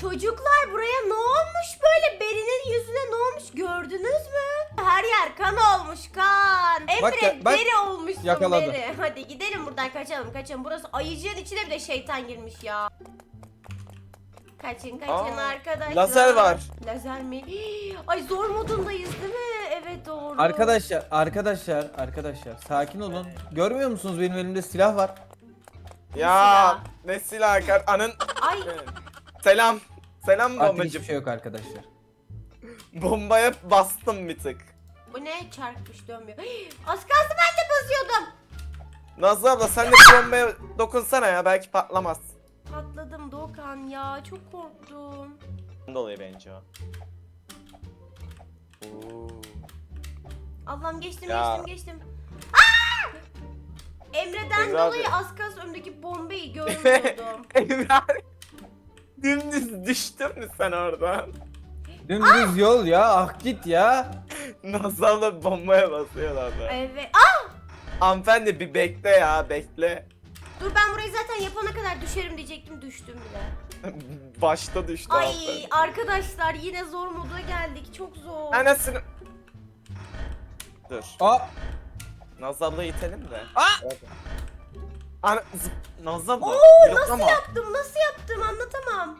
Çocuklar buraya ne olmuş böyle? Beri'nin yüzüne ne olmuş gördünüz mü? Her yer kan olmuş kan. Emre Bak ya- bak- Beri olmuşsun yakaladı. Beri. Hadi gidelim buradan kaçalım kaçalım. Burası ayıcığın içine bir de şeytan girmiş ya. Kaçın kaçın Aa, arkadaşlar. lazer var. Lazer mi? Hii, Ay zor modundayız değil mi? Evet doğru. Arkadaşlar, arkadaşlar, arkadaşlar sakin olun. Görmüyor musunuz benim elimde silah var. Ya ne silah kar anın. Ay Selam. Selam Artık bombacım. hiçbir şey yok arkadaşlar. Bombaya bastım bir tık. bu ne çarpmış dönmüyor. Az kalsın ben de basıyordum. Nazlı abla sen de bir bombaya dokunsana ya belki patlamaz. Patladım Doğukan ya çok korktum. Dolayı bence o. Oo. Allah'ım geçtim Ya. geçtim geçtim. Aa! Emre'den Emre abi. dolayı az kalsın önümdeki bombayı görmüyordum. Emrah. Dümdüz düştün mü sen oradan? Dümdüz yol ya, ah git ya. Nazlı abla bombaya basıyorlar da. evet. Aa! Hanımefendi bir bekle ya bekle. Dur ben burayı zaten yapana kadar düşerim diyecektim düştüm bile. Başta düştü Ay hanımefendi. arkadaşlar yine zor moda geldik çok zor. Anasını... Dur. Aa, Nazlı abla itelim de. Aa! Ana... Nazlı abla. Oo nasıl yaptım nasıl yaptım anlatamam.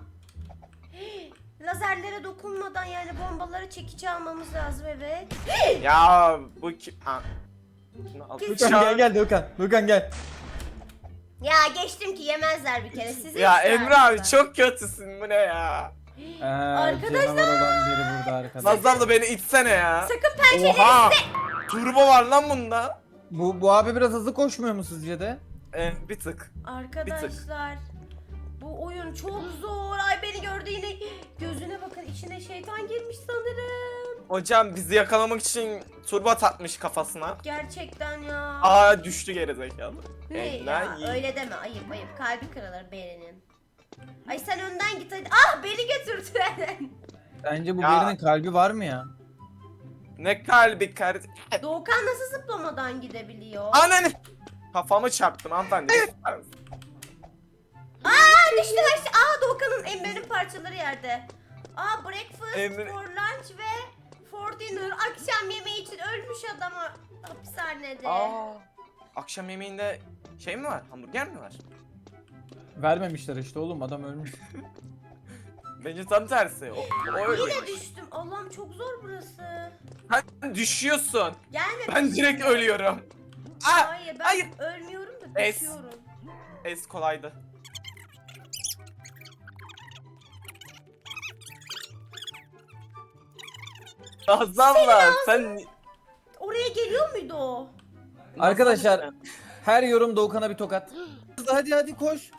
Lazerlere dokunmadan yani bombaları çekici almamız lazım evet. Ya bu ki... Aa. Şunu al. Kes- Lukan gel gel Lukan, Lukan gel. Ya geçtim ki yemezler bir kere sizi. Ya ister Emre abi misin? çok kötüsün bu ne ya? Ee, Arkadaşlar. Canavar olan biri burada arkadaşlar. Nazlı abla beni itsene ya. Sakın pençeleri Oha! Turbo var lan bunda. Bu, bu abi biraz hızlı koşmuyor mu sizce de? Eh, bir tık. Arkadaşlar bu oyun çok zor. Ay beni gördü yine. Gözüne bakın içine şeytan girmiş sanırım. Hocam bizi yakalamak için turbo takmış kafasına. Gerçekten ya. Aa düştü geri zekalı. ne ya öyle deme ayıp ayıp kalbi kırılır Beri'nin. Ay sen önden git hadi. Ah beni götürdün. Bence bu Ya. birinin kalbi var mı ya? Ne kalbi kardeş. Doğukan nasıl zıplamadan gidebiliyor? Ananı. Kafamı çarptım hanımefendi. Aa düştü aşağı. Aa Doğukan'ın Emre'nin parçaları yerde. Aa breakfast Emre- for lunch ve for dinner. Akşam yemeği için ölmüş adam hapishanede. Aa. Akşam yemeğinde şey mi var? Hamburger mi var? Vermemişler işte oğlum adam ölmüş. Bence tam tersi. O, o öyle. Yine düştüm. Allah'ım çok zor burası. Sen düşüyorsun. Gelme. Ben direkt ölüyorum. Aa, Hayır ben hayır. ölmüyorum da Es. düşüyorum. Es kolaydı. Nazlı abla sen Oraya geliyor muydu o? Arkadaşlar her yorum Doğukan'a bir tokat. Hadi hadi koş.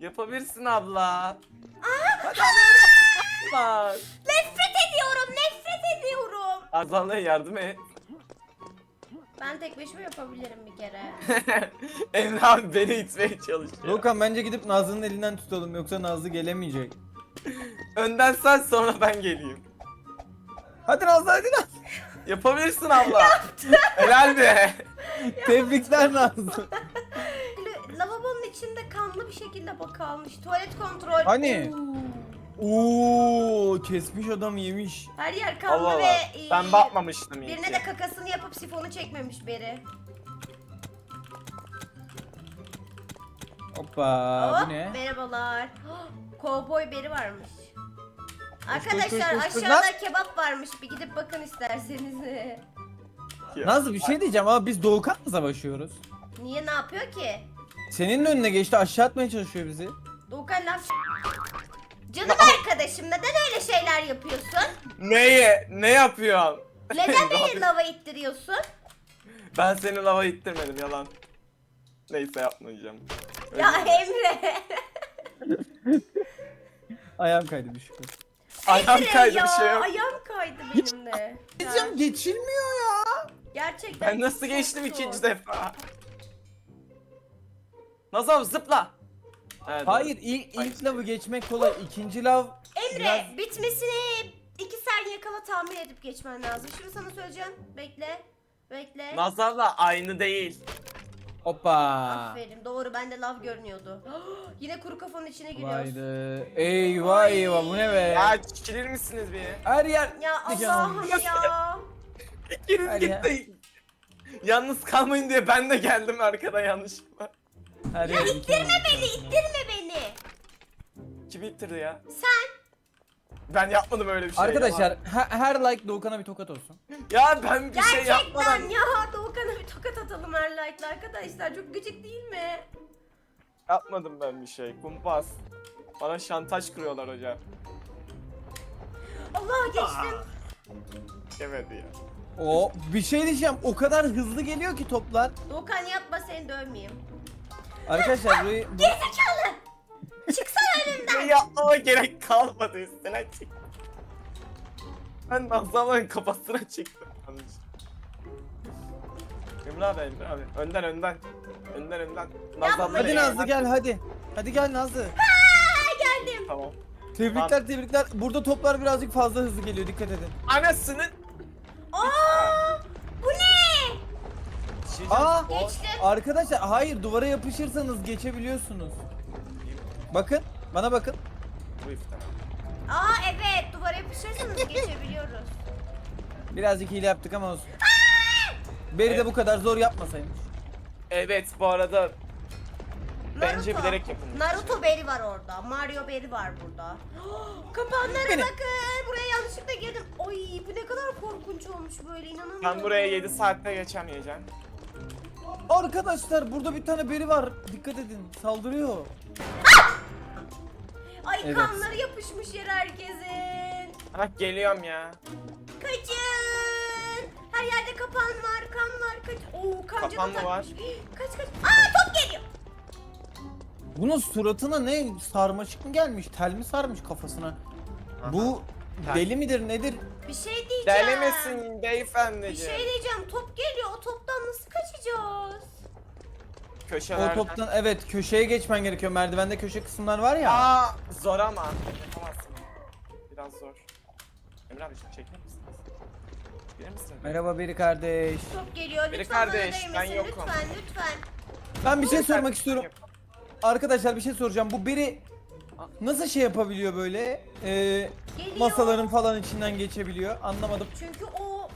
yapabilirsin abla. Hadi abla. Nefret ediyorum, nefret ediyorum. Azal'la yardım et. Ben tek başıma yapabilirim bir kere. Emre abi beni itmeye çalışıyor. Doğukan bence gidip Nazlı'nın elinden tutalım yoksa Nazlı gelemeyecek. Önden sen sonra ben geleyim. Hadi Nazlı hadi Nazlı. Yapabilirsin abla. Helal be. Tebrikler Nazlı. Lavabonun içinde kanlı bir şekilde bak kalmış. Tuvalet kontrol. Hani? Oo. Oo kesmiş adam yemiş. Her yer kanlı Allah ve Allah. e, Ben bakmamıştım iyi birine ki. de kakasını yapıp sifonu çekmemiş biri. Hoppa Hop, bu ne? Merhabalar. Kovboy beri varmış. Arkadaşlar koş, koş, koş. aşağıda kebap varmış. Bir gidip bakın isterseniz. Nazlı bir şey diyeceğim ama biz Doğukan'la savaşıyoruz. Niye ne yapıyor ki? Senin önüne geçti aşağı atmaya çalışıyor bizi. Doğukan laf Canım arkadaşım neden öyle şeyler yapıyorsun? Neye? Ne yapıyorsun? Neden beni lava ittiriyorsun? Ben seni lava ittirmedim yalan. Neyse yapmayacağım. Ya Özür dilerim. Emre. Ayağım kaydı düşük. Ayağım Emre kaydı ya, bir şey yok. Ayağım kaydı benim de. Diyeceğim geçilmiyor ya. Gerçekten. Ben nasıl geçtim ikinci defa? Nazal zıpla. Evet, Hayır ilk, ilk lavı geçmek kolay. İkinci lav Emre biraz- bitmesine iki saniye kala tahmin edip geçmen lazım. Şimdi sana söyleyeceğim. Bekle. Bekle. doğru. Nazal'la aynı değil. Hoppa. Aferin doğru bende lav görünüyordu. Yine kuru kafanın içine giriyoruz. Vaydı. Eyvah eyvah bu ne be? Ya çikilir misiniz bir? Her yer Ya Allah'ım ya. İkiniz Hadi ya. gitti. Yalnız kalmayın diye ben de geldim arkada yanlışlıkla. Her diken İttirme beni ittirme beni. Kim ittirdi ya? Sen. Ben yapmadım öyle bir şey. Arkadaşlar ya. he- her like Doğukan'a bir tokat olsun. Ya ben bir şey Gerçekten yapmadan. ya Doğukan'a bir tokat atalım her like'la arkadaşlar. Çok gıcık değil mi? Yapmadım ben bir şey. Kumpas. Bana şantaj kuruyorlar hocam. Allah geçtim. Yemedi ya. O bir şey diyeceğim. O kadar hızlı geliyor ki toplar. Doğukan yapma seni dövmeyeyim. Arkadaşlar burayı bu- Gerizekalı. Çıksana önümden. Yapmama gerek kalmadı üstüne çık. Ben Nazlı'nın kafasına çıktım. Emre abi, Emre abi. Önden önden. Önden önden. Nazlı abla Hadi? Nazlı gel hadi. Hadi gel Nazlı. Aa, geldim. Tamam. Tebrikler tebrikler. Burada toplar birazcık fazla hızlı geliyor dikkat edin. Anasını. Aa, bu ne? Şey Aa! Geçtim. Arkadaşlar hayır duvara yapışırsanız geçebiliyorsunuz. Bakın bana bakın. Bu iftar. Aa evet duvara yapışırsanız geçebiliyoruz. Birazcık hile yaptık ama olsun. Beri de bu kadar zor yapmasaymış. Evet bu arada Bence bilerek yapılmış. Naruto beri var orada. Mario beri var burada. Kapanlara Beni- bakın. Buraya yanlışlıkla girdim. Oy bu ne kadar korkunç olmuş böyle inanamıyorum. ben buraya 7 saatte geçemeyeceğim. Arkadaşlar burada bir tane beri var. Dikkat edin. Saldırıyor. Ay Evet. kanları yapışmış yer herkesin. Ha geliyorum ya. Kaçın. Her yerde kapan var, kan var. Kaç. Oo kanca Kapan da mı var? Kaç kaç. Aa top geliyor. Bunun suratına ne sarmaşık mı gelmiş? Tel mi sarmış kafasına? Bu Tel. deli midir nedir? Bir şey diyeceğim. Deli misin Bir beyefendiciğim? şey diyeceğim. Top geliyor. O toptan nasıl kaçacağız? O Köşelerden. toptan evet köşeye geçmen gerekiyor. Merdivende köşe kısımlar var ya. Aa zor ama. Yapamazsın. Biraz zor. Emre abi çekilir misiniz? Çekilir misin? Merhaba beri kardeş. Top geliyor. Biri Lütfen kardeş, bana ben değmesin. yokum. Lütfen lütfen. Ben bir şey sormak istiyorum. Arkadaşlar bir şey soracağım. Bu biri nasıl şey yapabiliyor böyle? Ee, Geliyor. masaların falan içinden geçebiliyor. Anlamadım. Çünkü o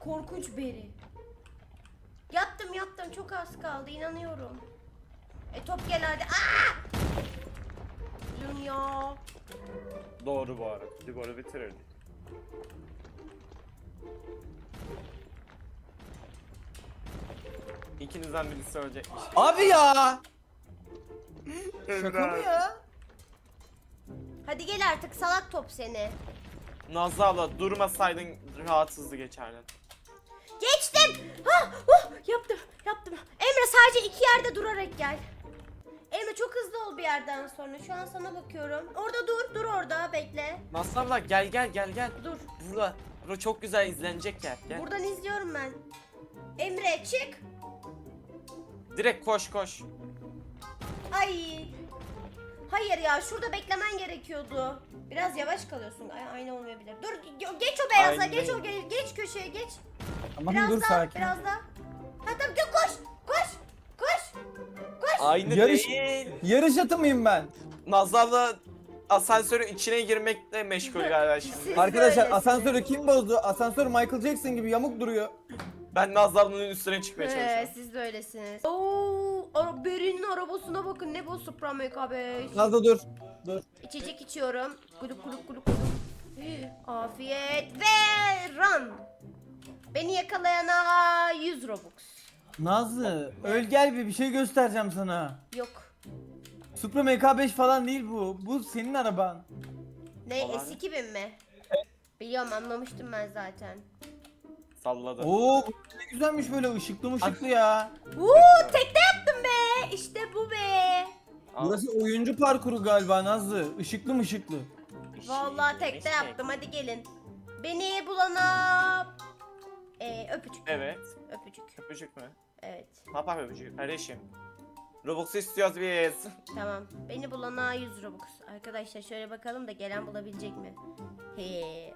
korkunç beri. Yaptım yaptım çok az kaldı inanıyorum. E top gel hadi. Aa! Dünya. Doğru bu arada. Diboru bitirirdik. İkinizden birisi ölecekmiş. Abi ya! Şaka mı ya? Hadi gel artık salak top seni. Nazlı abla durmasaydın rahatsızdı geçerdin. Geçtim. Ha, oh, yaptım yaptım. Emre sadece iki yerde durarak gel. Emre çok hızlı ol bir yerden sonra. Şu an sana bakıyorum. Orada dur, dur orada bekle. Nazlı abla gel gel gel gel. Dur. Burada. Burada çok güzel izlenecek yer. Gel. Buradan izliyorum ben. Emre çık. Direkt koş koş. Ay. Hayır ya şurada beklemen gerekiyordu. Biraz yavaş kalıyorsun. Ay, aynı olmayabilir. Dur ge- geç o beyaza, Aynen. geç o ge- geç köşeye geç. Tamam Biraz dur daha, sakin. biraz daha. Ha tamam gel koş, koş, koş, koş. Aynı Yarış- değil. Yarış atı mıyım ben? Nazlı abla asansörün içine girmekle meşgul galiba şimdi. Siz Arkadaşlar böylesiniz. asansörü kim bozdu? Asansör Michael Jackson gibi yamuk duruyor. Ben Nazlı ablanın üstüne çıkmaya Ee, çalışıyorum. siz de öylesiniz. Oo, ara Beri'nin arabasına bakın ne bu Supra MK5. Nazlı dur. Dur. İçecek içiyorum. Guluk guluk guluk guluk. Afiyet ve run. Beni yakalayana 100 Robux. Nazlı öl gel bir bir şey göstereceğim sana. Yok. Supra MK5 falan değil bu. Bu senin araban. Ne Olan. S2000 mi? Biliyorum anlamıştım ben zaten. Salladı. Oo bu ne güzelmiş böyle ışıklı ışıklı ya. Uuu be. İşte bu be. Burası oyuncu parkuru galiba Nazlı. Işıklı mı ışıklı? Vallahi tekte yaptım hadi gelin. Beni bulana ee, öpücük. Evet. Öpücük. Öpücük mü? Evet. Ne yapar öpücük kardeşim? Robux'u istiyoruz biz. Tamam. Beni bulana 100 Robux. Arkadaşlar şöyle bakalım da gelen bulabilecek mi? He.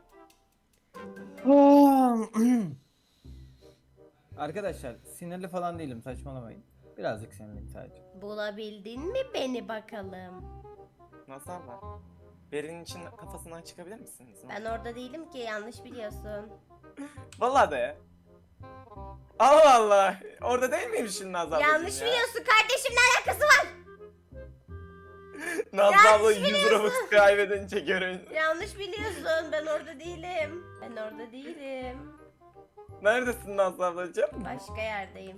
Arkadaşlar sinirli falan değilim saçmalamayın. Birazcık seninle sadece. Bulabildin mi beni bakalım? Nazlı abla. Berin'in için kafasından çıkabilir misiniz? Ben orada değilim ki yanlış biliyorsun. Vallahi de. Allah Allah. Orada değil miyim şimdi Nazlı ablacığım yanlış ya? biliyorsun kardeşim ne alakası var? Nazlı abla Yanlış 100 Robux kaybedince görün. Yanlış biliyorsun ben orada değilim. Ben orada değilim. Neredesin Nazlı ablacığım? Başka yerdeyim.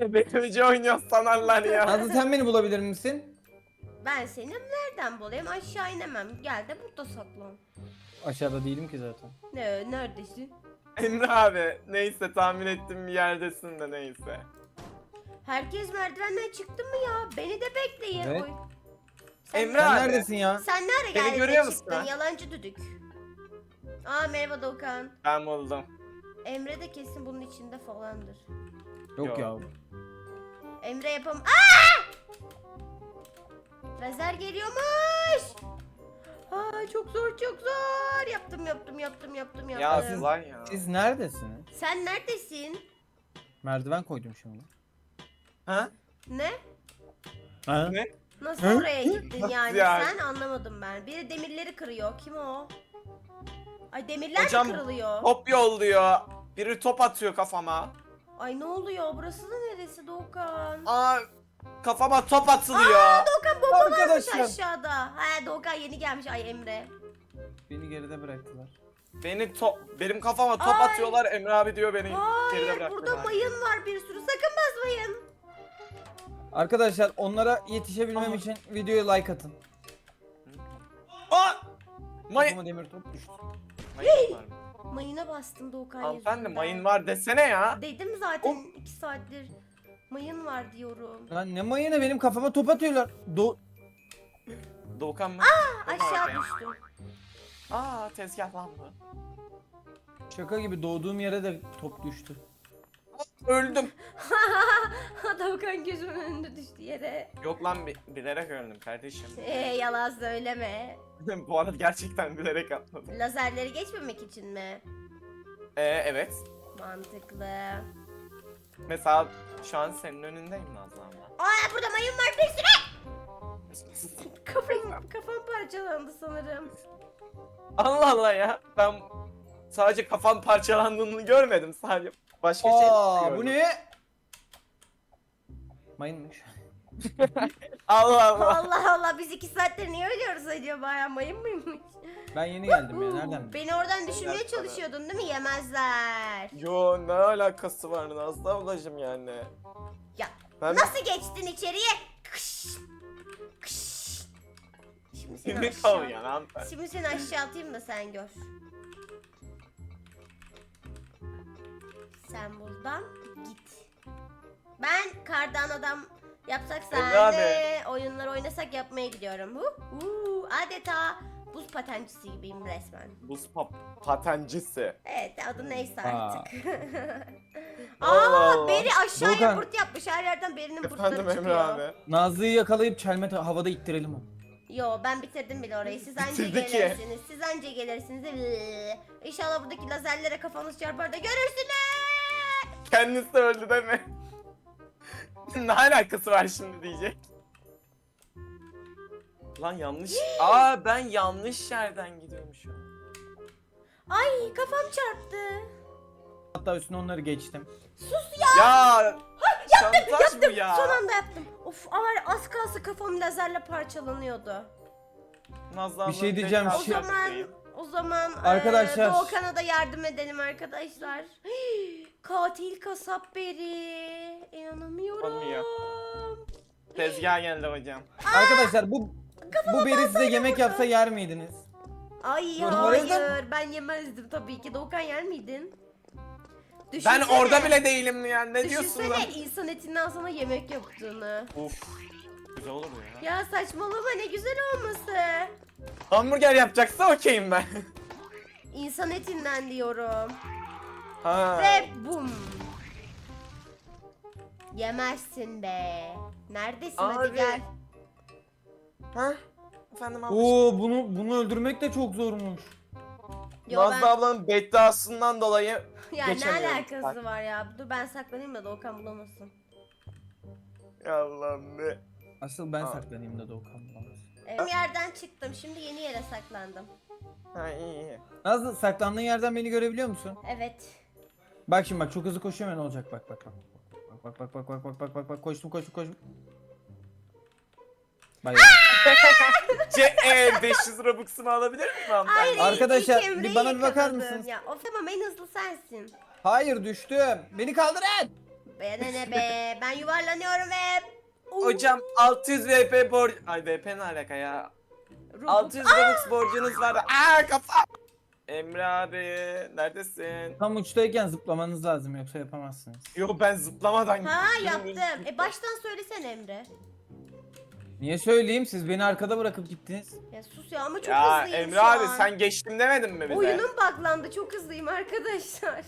Betülce oynuyor sanarlar ya. Nazlı sen beni bulabilir misin? Ben seni nereden bulayım? Aşağı inemem. Gel de burada saklan. Aşağıda değilim ki zaten. Ne, neredesin? Emre abi neyse tahmin ettim bir yerdesin de neyse. Herkes merdivenden çıktı mı ya? Beni de bekleyin. Evet. Oy. Sen, Emre Sen abi. neredesin ya? sen ne ara Beni geldin görüyor de musun çıktın? ha? Yalancı düdük. Aa merhaba Doğukan. Ben buldum. Emre de kesin bunun içinde falandır. Yok Yok. ya. Emre yapam... Aa! Lazer geliyormuş. Aa çok zor çok zor. Yaptım yaptım yaptım yaptım Ya yaptım. lan ya. Siz neredesiniz? Sen neredesin? Merdiven koydum şimdi. Ha? Ne? Ha? Ne? Nasıl Hı? oraya gittin yani? yani? Sen anlamadım ben. Biri demirleri kırıyor. Kim o? Ay demirler Hocam, mi kırılıyor? Top yolluyor. Biri top atıyor kafama. Ay ne oluyor? Burası da neresi Doğukan? Aa kafama top atılıyor. Doğukan bomba varmış Arkadaşlar. aşağıda. Ha Doğukan yeni gelmiş. Ay Emre. Beni geride bıraktılar. Beni top benim kafama top Ay. atıyorlar. Emre abi diyor beni geride Hayır bıraktılar. burada mayın var bir sürü. Sakın basmayın. Arkadaşlar onlara yetişebilmem Aa. için videoya like atın. Aa! May Kafama demir top düştü. mayın var mı? Mayına bastım Doğukan Hanımefendi yüzünden. mayın var desene ya. Dedim zaten iki saattir. Mayın var diyorum. Lan ne mayını benim kafama top atıyorlar. Do Doğukan mı? Aşağı Doğukan. düştüm. Aa tezgahlandı. Şaka gibi doğduğum yere de top düştü. Öldüm. Doğukan gözümün önünde düştü yere. Yok lan bi- bilerek öldüm kardeşim. Ee, yalan söyleme. Bu arada gerçekten bilerek atladım. Lazerleri geçmemek için mi? Ee evet. Mantıklı. Mesela şu an senin önündeyim Nazlı abla. Aa burada mayın var bir sürü. Kafam, kafam parçalandı sanırım. Allah Allah ya. Ben sadece kafam parçalandığını görmedim sadece. Başka şey Aa gördüm. bu ne? Mayınmış. Allah Allah. Allah Allah biz iki saattir niye ölüyoruz acaba ya mayın mıymış? Ben yeni geldim ya nereden? Beni oradan düşürmeye çalışıyordun değil mi? Yemezler. Yo ne alakası var Nazlı ablacım yani. Ya Ben nasıl geçtin içeriye? Kış, kış. Şimdi seni Kimi aşağı, hanımefendi. şimdi seni aşağı atayım da sen gör. Sen buradan git. Ben kardan adam yapsak senle oyunlar oynasak yapmaya gidiyorum. Hu, hu, adeta buz patencisi gibiyim resmen. Buz pap patencisi. Evet adı neyse Aa. artık. Aa Allah. Beri aşağıya Volkan. burt yapmış. Her yerden Beri'nin Efendim burtları Emre çıkıyor. abi. Nazlı'yı yakalayıp çelme havada ittirelim onu. Yo ben bitirdim bile orayı. Siz anca Bitirdi ki. gelirsiniz. Siz anca gelirsiniz. Iıı. İnşallah buradaki lazerlere kafanız çarpar da görürsünüz. Kendisi öldü değil mi? ne alakası var şimdi diyecek. Lan yanlış. Aa ben yanlış yerden gidiyormuşum. Ay kafam çarptı. Hatta üstüne onları geçtim. Sus ya. Ya şantaj bu ya. Son anda yaptım. Of var az kalsın kafam lazerle parçalanıyordu. Nazlı Bir şey ablanın diyeceğim, tekrar O şey- zaman o zaman Arkadaşlar- eee, Doğukan'a da yardım edelim arkadaşlar. Katil kasap beri. İnanamıyorum. Olmuyor. Tezgah geldi hocam. Arkadaşlar bu bu beri size yemek yapsa yer miydiniz? Ay yazın. hayır ben yemezdim tabii ki. Doğukan yer miydin? Ben Düşünsene- orada bile değilim yani ne diyorsun Düşünsene lan? insan etinden sana yemek yaptığını. Uf. Güzel olur bu ya. Ya saçmalama ne güzel olması. Hamburger yapacaksa okeyim ben. İnsan etinden diyorum. Ha. Ve bum. Yemezsin be. Neredesin hadi Abi. gel. Ha? Efendim abla. Oo bunu bunu öldürmek de çok zormuş. Yo, Nazlı ben... ablanın bedduasından dolayı Ya ne geçemiyorum. alakası var ya? Dur ben saklanayım da Doğukan bulamasın. Ya Allah'ım ne. Asıl ben Aa. saklanayım da Doğukan bulamaz. Evet, yerden çıktım. Şimdi yeni yere saklandım. Ha iyi iyi. Nazlı saklandığın yerden beni görebiliyor musun? Evet. Bak şimdi bak çok hızlı koşuyorum ya ne olacak bak bak bak. Bak bak bak bak bak bak bak bak koştum koştum koştum. Bay bay. Ce e, 500 Robux'umu alabilir miyim hanımefendi? Hayır, Arkadaşlar, ilk Emre'yi bir bana bir bakar yakaladım. mısınız? Ya of tamam en hızlı sensin. Hayır düştüm. Beni kaldırın. Be ne ne be. Ben yuvarlanıyorum ve... Oo, Hocam 600 VP borç... Ay VP ne alaka ya? Robux- 600 Robux borcunuz var. Aa kafa! Emre abi neredesin? Tam uçtayken zıplamanız lazım yoksa yapamazsınız. Yo ben zıplamadan Ha yaptım. E baştan söylesene Emre. Niye söyleyeyim siz beni arkada bırakıp gittiniz. Ya sus ya ama çok Ya hızlıyım Emre şu abi an. sen geçtim demedin mi bize? Oyunum buglandı çok hızlıyım arkadaşlar.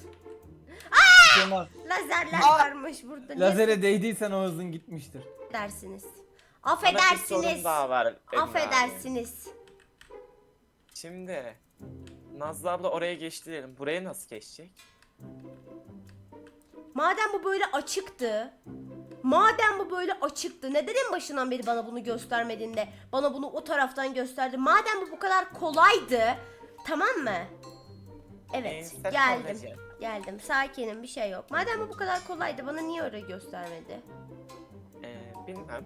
Kemal, Lazerler Aa! varmış burada. Ne Lazere değdiysen o hızın gitmiştir. dersiniz? Sana bir sorun Affedersiniz. daha var Emre abi. Affedersiniz. Şimdi Nazlı abla oraya geçti diyelim. Buraya nasıl geçecek? Madem bu böyle açıktı. Madem bu böyle açıktı. Neden en başından beri bana bunu göstermedin de bana bunu o taraftan gösterdi. Madem bu bu kadar kolaydı. Tamam mı? Evet, sen geldim. ablacığım. Geldim. Sakinim, bir şey yok. Madem bu bu kadar kolaydı bana niye orayı göstermedi? Ee, bilmem.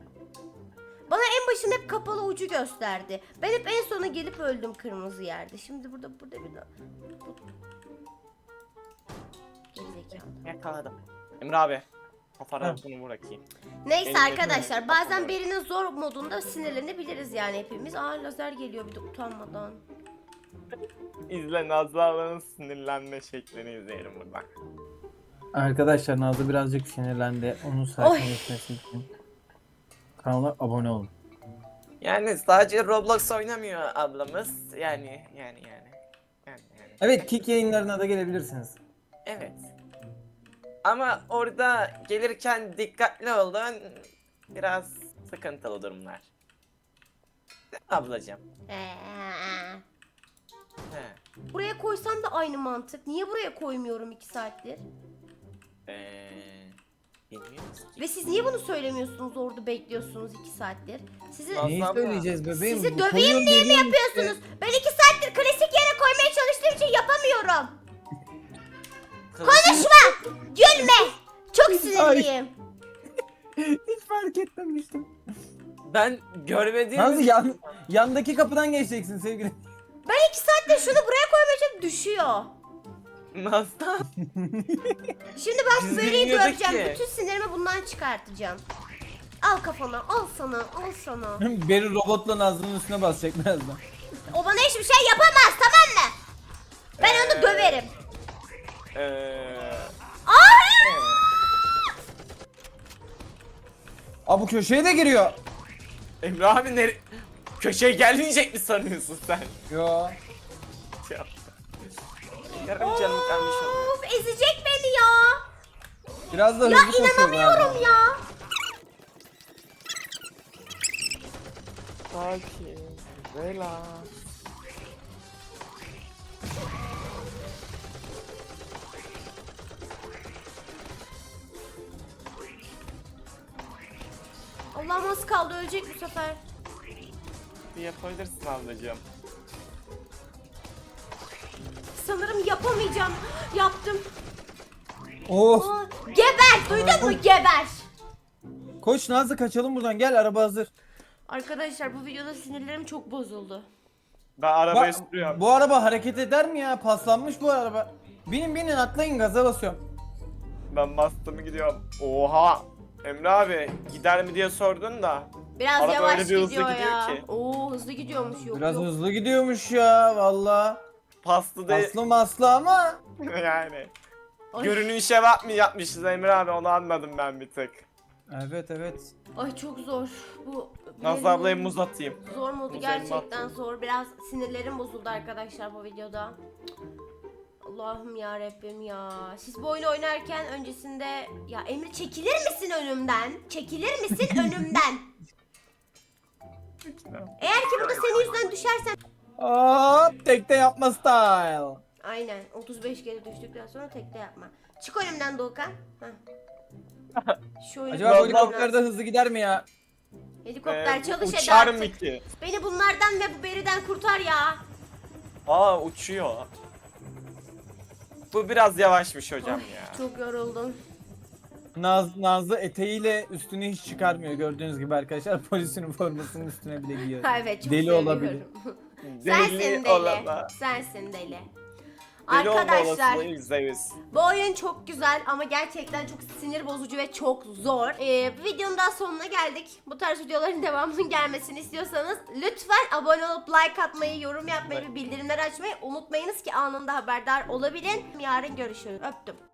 Bana en başında hep kapalı ucu gösterdi. Ben hep en sona gelip öldüm kırmızı yerde. Şimdi burada burada bir. Gerizekalı. Yakaladım. Emre abi. Ha. Fotoğrafını bırakayım. Neyse Elimde arkadaşlar bazen birinin zor modunda sinirlenebiliriz yani hepimiz. Aa lazer geliyor bir de utanmadan. İzle Nazlı ablanın sinirlenme şeklini izleyelim buradan. Arkadaşlar Nazlı birazcık sinirlendi. Onun sakinleşmesi için kanala abone olun. Yani sadece Roblox oynamıyor ablamız. Yani yani yani. Yani yani. Evet kick yayınlarına da gelebilirsiniz. Evet. Ama orada gelirken dikkatli olun. Biraz sıkıntılı durumlar. Ablacığım? He. buraya koysam da aynı mantık. Niye buraya koymuyorum iki saattir? Ee, ki. Ve siz niye bunu söylemiyorsunuz orada bekliyorsunuz iki saattir? Sizi Neyi söyleyeceğiz bebeğim? sizi Bu döveyim koyun diye mi dediğin yapıyorsunuz? Ben iki saattir klasik yere koymaya çalıştığım için yapamıyorum. Konuşma! Gülme! Çok sinirliyim. Hiç fark etmemiştim. Ben görmediğim Nazlı yan, yandaki kapıdan geçeceksin sevgili. Ben iki saattir şunu buraya koymaya çalışıyorum düşüyor. Nazlı Şimdi ben Biz böreği bilmiyorduk döveceğim. ki. Bütün sinirimi bundan çıkartacağım. Al kafana, al sana, al sana. Beri robotla Nazlı'nın üstüne basacak birazdan. O bana hiçbir şey yapamaz tamam mı? Ben onu Ee, döverim. Eee... Aa! Aa bu köşeye de giriyor. Emre abi nere... Köşeye gelmeyecek mi sanıyorsun sen? Yo. Ya. Yarım canım kalmış oldu. Of, ezecek beni ya. Biraz da Ya hızlı koşuyor inanamıyorum galiba. ya. Sakin. Relax. Allah'ım az kaldı ölecek bu sefer. Bir yapabilirsin ablacığım. Sanırım yapamayacağım. Yaptım. Aa, geber duydun mu geber. Koş Nazlı kaçalım buradan gel araba hazır. Arkadaşlar bu videoda sinirlerim çok bozuldu. Ben arabayı Bak, sürüyorum. bu araba hareket eder mi ya? Paslanmış bu araba. Binin binin atlayın gaza basıyorum. Ben bastım gidiyorum. Oha! Emre abi gider mi diye sordun da. Biraz Araba yavaş öyle bir hızlı gidiyor gidiyor ya. ki. Oo hızlı gidiyormuş yok Biraz yok. hızlı gidiyormuş ya valla. Paslı değil. Aslı maslı ama. yani. Ay, Görünüşe bak mı yapmışız Emre abi onu anladım ben bir tık. Evet evet. ay çok zor. Bu Nazlı ablayı muz atayım. Zor modu Muz gerçekten elma. zor. Biraz sinirlerim bozuldu arkadaşlar bu videoda. Allah'ım ya Rabbim ya. Siz bu oyunu oynarken öncesinde ya Emre çekilir misin önümden? Çekilir misin önümden? Eğer ki burada senin yüzünden düşersen Hop tekte yapma style. Aynen 35 kere düştükten sonra tekte yapma. Çık önümden Doğukan. Heh. Şu oyunu Acaba bu helikopter de hızlı gider mi ya? Helikopter Ee, çalış uçar eder mı artık. ki? Beni bunlardan ve bu beriden kurtar ya. Aa uçuyor. Bu biraz yavaşmış hocam Ay, ya. Çok yoruldum. Naz, Nazlı eteğiyle üstünü hiç çıkarmıyor gördüğünüz gibi arkadaşlar. Polis üniformasının üstüne bile giyiyor. Ha, evet çok Deli seviyorum. Sensin deli. olana. Sensin deli. Deli olma Arkadaşlar olasılığı bu oyun çok güzel ama gerçekten çok sinir bozucu ve çok zor. Ee, videonun daha sonuna geldik. Bu tarz videoların devamının gelmesini istiyorsanız lütfen abone olup like atmayı, yorum yapmayı ve bildirimleri açmayı unutmayınız ki anında haberdar olabilin. Yarın görüşürüz. Öptüm.